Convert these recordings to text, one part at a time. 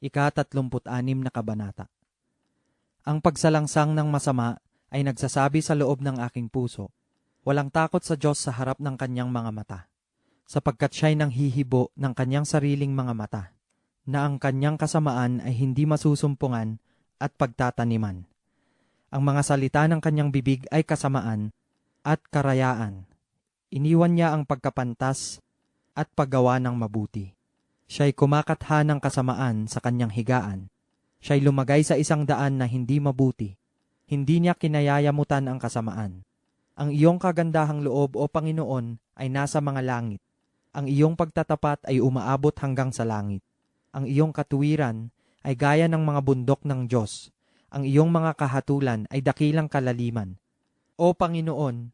ika-36 na kabanata. Ang pagsalangsang ng masama ay nagsasabi sa loob ng aking puso, walang takot sa Diyos sa harap ng kanyang mga mata, sapagkat siya'y nang hihibo ng kanyang sariling mga mata, na ang kanyang kasamaan ay hindi masusumpungan at pagtataniman. Ang mga salita ng kanyang bibig ay kasamaan at karayaan. Iniwan niya ang pagkapantas at paggawa ng mabuti. Siya'y kumakatha ng kasamaan sa kanyang higaan. Siya'y lumagay sa isang daan na hindi mabuti. Hindi niya kinayayamutan ang kasamaan. Ang iyong kagandahang loob o Panginoon ay nasa mga langit. Ang iyong pagtatapat ay umaabot hanggang sa langit. Ang iyong katuwiran ay gaya ng mga bundok ng Diyos. Ang iyong mga kahatulan ay dakilang kalaliman. O Panginoon,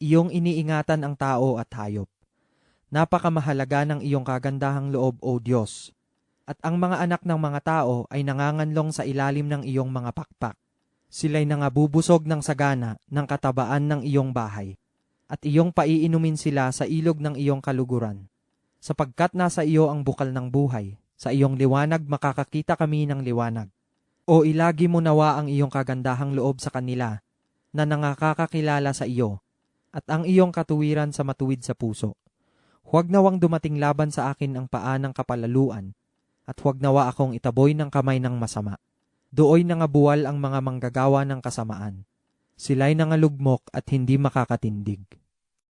iyong iniingatan ang tao at hayop. Napakamahalaga ng iyong kagandahang loob, O Diyos. At ang mga anak ng mga tao ay nanganganlong sa ilalim ng iyong mga pakpak. Sila'y nangabubusog ng sagana ng katabaan ng iyong bahay, at iyong paiinumin sila sa ilog ng iyong kaluguran. Sapagkat nasa iyo ang bukal ng buhay, sa iyong liwanag makakakita kami ng liwanag. O ilagi mo nawa ang iyong kagandahang loob sa kanila, na nangakakakilala sa iyo, at ang iyong katuwiran sa matuwid sa puso. Huwag nawang dumating laban sa akin ang paa ng kapalaluan, at huwag nawa akong itaboy ng kamay ng masama. Dooy nangabuwal ang mga manggagawa ng kasamaan. Sila'y nangalugmok at hindi makakatindig.